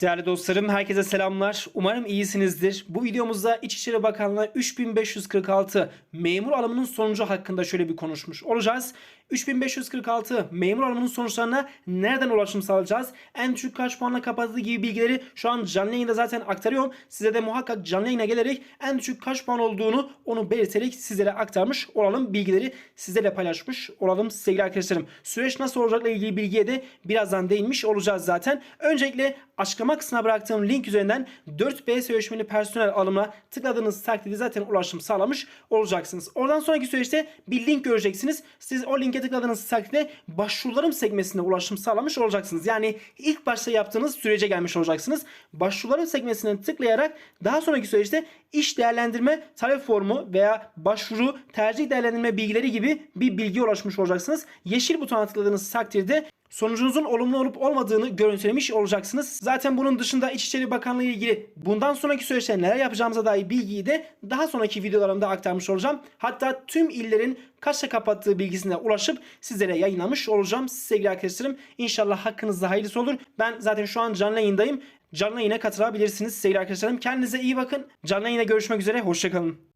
Değerli dostlarım herkese selamlar. Umarım iyisinizdir. Bu videomuzda İçişleri Bakanlığı 3546 memur alımının sonucu hakkında şöyle bir konuşmuş olacağız. 3546 memur alımının sonuçlarına nereden ulaşım sağlayacağız? En düşük kaç puanla kapatıldığı gibi bilgileri şu an canlı yayında zaten aktarıyorum. Size de muhakkak canlı yayına gelerek en düşük kaç puan olduğunu onu belirterek sizlere aktarmış olalım. Bilgileri sizlerle paylaşmış olalım sevgili arkadaşlarım. Süreç nasıl olacakla ilgili bilgiye de birazdan değinmiş olacağız zaten. Öncelikle açıklama kısmına bıraktığım link üzerinden 4B sözleşmeli personel alımına tıkladığınız takdirde zaten ulaşım sağlamış olacaksınız. Oradan sonraki süreçte bir link göreceksiniz. Siz o linke tıkladığınız takdirde başvurularım sekmesine ulaşım sağlamış olacaksınız. Yani ilk başta yaptığınız sürece gelmiş olacaksınız. Başvurularım sekmesine tıklayarak daha sonraki süreçte iş değerlendirme talep formu veya başvuru tercih değerlendirme bilgileri gibi bir bilgiye ulaşmış olacaksınız. Yeşil butona tıkladığınız takdirde sonucunuzun olumlu olup olmadığını görüntülemiş olacaksınız. Zaten bunun dışında İçişleri Bakanlığı ile ilgili bundan sonraki süreçte neler yapacağımıza dair bilgiyi de daha sonraki videolarımda aktarmış olacağım. Hatta tüm illerin kaçta kapattığı bilgisine ulaşıp sizlere yayınlamış olacağım sevgili arkadaşlarım. İnşallah hakkınızda hayırlısı olur. Ben zaten şu an canlı yayındayım. Canlı yayına katılabilirsiniz sevgili arkadaşlarım. Kendinize iyi bakın. Canlı yayına görüşmek üzere. Hoşçakalın.